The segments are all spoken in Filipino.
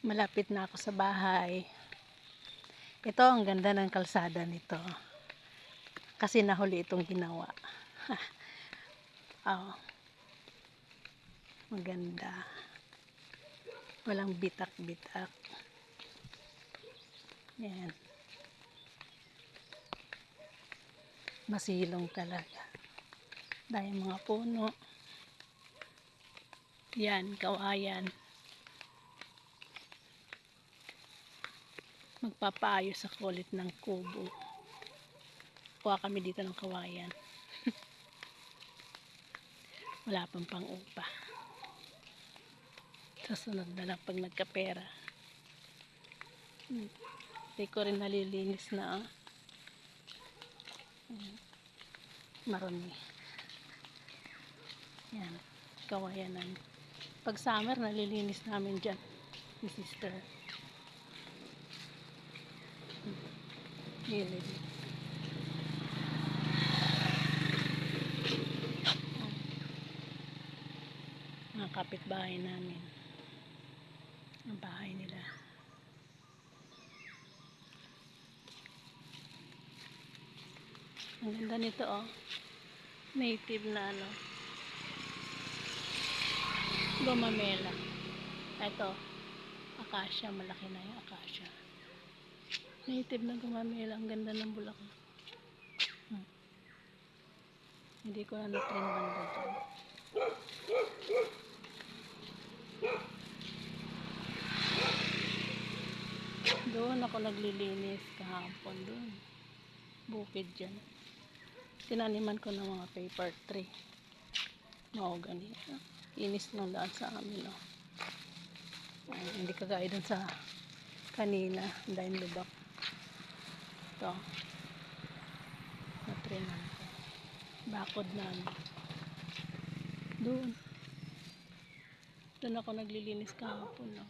Malapit na ako sa bahay. Ito, ang ganda ng kalsada nito. Kasi nahuli itong ginawa. oh. Maganda. Walang bitak-bitak. Yan. Masilong talaga. Dahil mga puno. Yan, kawayan. Magpapaayos sa kulit ng kubo. Kuha kami dito ng kawayan. Wala pang pang upa. Susunod na lang pag nagkapera. Hmm. Hindi ko rin nalilinis na ah. Ayan. Marami. Yan. Kawayanan. Pag summer, nalilinis namin dyan. Ni sister. Gilid. Mga kapitbahay namin. Ang bahay nila. Ang ganda nito oh. Native na ano. Gumamela. Ito. Akasya. Malaki na yung akasya. Native na gumamela. Ang ganda ng bulaklak. Hmm. Hindi ko na na-trim banda dyan. Doon ako naglilinis kahapon doon. Bukid dyan. Tinaniman ko ng mga paper tree. Mahogany. Inis lang daan sa amin. Oh. Ay, hindi kagaya dun sa kanina. Dahil lubak. Ito. Natrinan ko. Bakod namin. Doon. Doon ako naglilinis kahapon. No?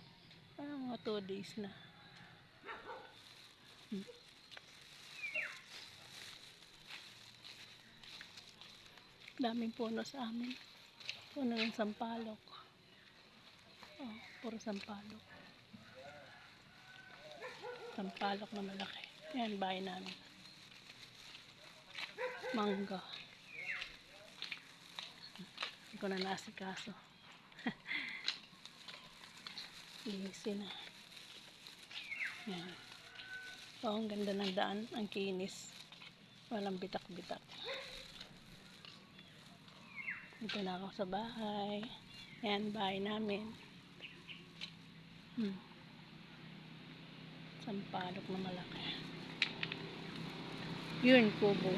Parang mga 2 days na. Hmm. Daming puno sa amin. Puno ng sampalok. Oh, puro sampalok. Sampalok na malaki. Yan, bahay namin. Mangga. Hindi ko na nasikaso. Easy na. Yan. Oh, ang ganda ng daan. Ang kinis. Walang bitak-bitak. Dito na ako sa bahay. Yan, bahay namin. Hmm. Sampalok na malaki. Yun, kubo.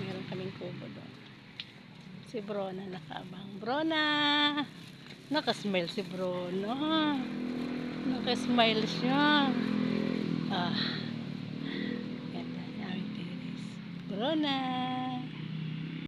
Meron kaming kubo doon. Si Brona nakaabang. Brona! Nakasmile si Brona. Nakasmile siya. Ah. Ganda ang tinis. Brona!